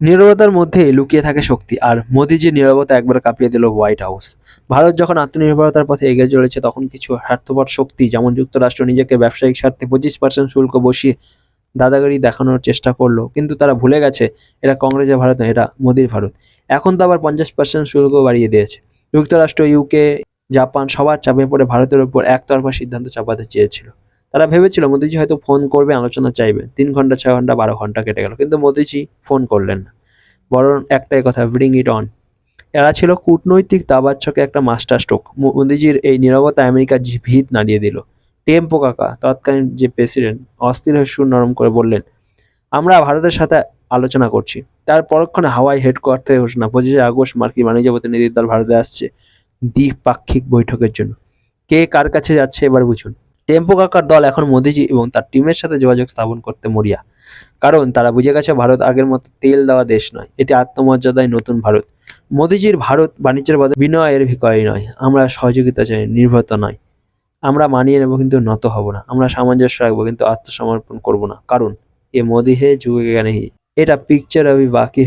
নীরবতার মধ্যে লুকিয়ে থাকে শক্তি, আর মোদিজির নীরবতা একবার কাঁপিয়ে দিল হোয়াইট হাউস। ভারত যখন আত্মনির্ভরতার পথে এগিয়ে চলেছে, তখন কিছু স্বার্থপর শক্তি, যেমন যুক্তরাষ্ট্র, নিজেকে ব্যবসায়িক স্বার্থে পঁচিশ পার্সেন্ট শুল্ক বসিয়ে দাদাগিরি দেখানোর চেষ্টা করল, কিন্তু তারা ভুলে গেছে এটা কংগ্রেসের ভারত নয় এটা মোদির ভারত। এখন তো আবার পঞ্চাশ পার্সেন্ট শুল্ক বাড়িয়ে দিয়েছে। যুক্তরাষ্ট্র, ইউকে, জাপান সবার চাপে পড়ে ভারতের উপর একতরফা সিদ্ধান্ত চাপাতে চেয়েছিল। তারা ভেবেছিল মোদিজি হয়তো ফোন করবে, আলোচনা চাইবে। তিন ঘণ্টা, ছয় ঘণ্টা, বারো ঘণ্টা কেটে গেল। কিন্তু মোদিজি ফোন করলেন না। বরং একটাই কথা ব্রিং ইট অন এরা ছিল কূটনৈতিক দাবার ছকে একটা মাস্টার স্ট্রোক মোদিজির এই নীরবতা আমেরিকার ভিত নাড়িয়ে দিল। টেম্পো কাকা, তৎকালীন যে প্রেসিডেন্ট অস্থির হয়ে সুর নরম করে বললেন, আমরা ভারতের সাথে আলোচনা করছি। তার পরক্ষণে হাওয়াই হেডকোয়ার্টার থেকে ঘোষণা, পঁচিশে আগস্ট মার্কিন বাণিজ্য প্রতিনিধি দল ভারতে আসছে দ্বিপাক্ষিক বৈঠকের জন্য। কে কার কাছে যাচ্ছে এবার বুঝুন। টেম্পো কাকার দল এখন মোদিজি এবং তার টিমের সাথে যোগাযোগ স্থাপন করতে মরিয়া। কারণ তারা বুঝে গেছে ভারত আগের মতো তেল দেওয়া দেশ নয়। এটি আত্মমর্যাদায় নতুন ভারত। মোদিজির ভারত বাণিজ্যের বদলে বিনয়ের ভিকারি নয়। আমরা সহযোগিতা চাই, নির্ভরতা নয়। আমরা মানিয়ে নেব কিন্তু নত হব না। আমরা সামঞ্জস্য রাখব কিন্তু আত্মসমর্পণ করব না। কারণ এ মোদি হে যুগে জ্ঞানে এটা পিকচার আমি বাকি